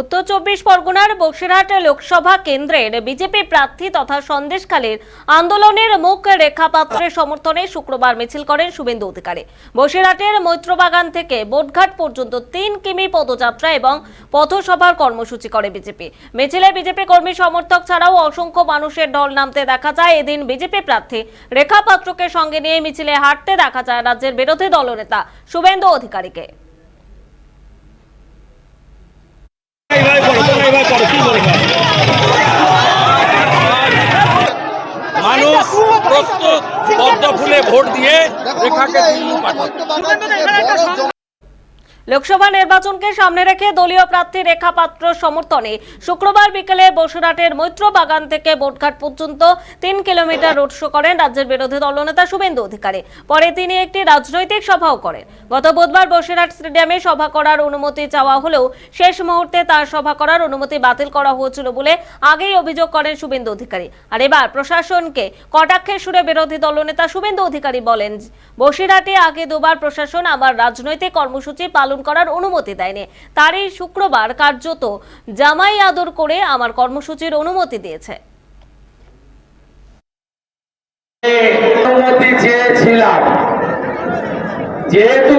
উত্তর চব্বিশ পরগনার বসিরহাট লোকসভা কেন্দ্রের বিজেপি প্রার্থী তথা সন্দেশখালীর আন্দোলনের মুখ রেখা পাত্রের সমর্থনে শুক্রবার মিছিল করেন শুভেন্দু অধিকারী। বসিরহাটের মৈত্রবাগান থেকে বোটঘাট পর্যন্ত তিন কিমি পদযাত্রা এবং পথসভার কর্মসূচি করে বিজেপি। মিছিলে বিজেপি কর্মী সমর্থক ছাড়াও অসংখ্য মানুষের ঢল নামতে দেখা যায়। এদিন বিজেপি প্রার্থী রেখা পাত্রকে সঙ্গে নিয়ে মিছিলে হাঁটতে দেখা যায় রাজ্যের বিরোধী দলনেতা শুভেন্দু অধিকারীকে। প্রস্তুত পদ্ম ফুলে ভোট দিয়ে রেখাকে লোকসভা নির্বাচনকে সামনে রেখে দলীয় প্রার্থী রেখা পাত্র সমর্থনে শুক্রবার বিকেলে বসুরহাটের মৈত্র বাগান থেকে বোটঘাট পর্যন্ত তিন কিলোমিটার রোড শো করেন রাজ্যের বিরোধী দলনেতা শুভেন্দু অধিকারী। পরে তিনি একটি রাজনৈতিক সভাও করেন। গত বুধবার বসিরহাট স্টেডিয়ামে সভা করার অনুমতি চাওয়া হলেও শেষ মুহূর্তে তার সভা করার অনুমতি বাতিল করা হয়েছিল বলে আগেই অভিযোগ করেন শুভেন্দু অধিকারী। আর এবার প্রশাসনকে কটাক্ষের সুরে বিরোধী দলনেতা শুভেন্দু অধিকারী বলেন বসিরহাটে আগে দুবার প্রশাসন, আবার রাজনৈতিক কর্মসূচি পালন করার অনুমতি দেয়নি। তারই শুক্রবার কার্যত জামাই আদর করে আমার কর্মসূচির অনুমতি দিয়েছে। অনুমতি চেয়েছিলাম। যেহেতু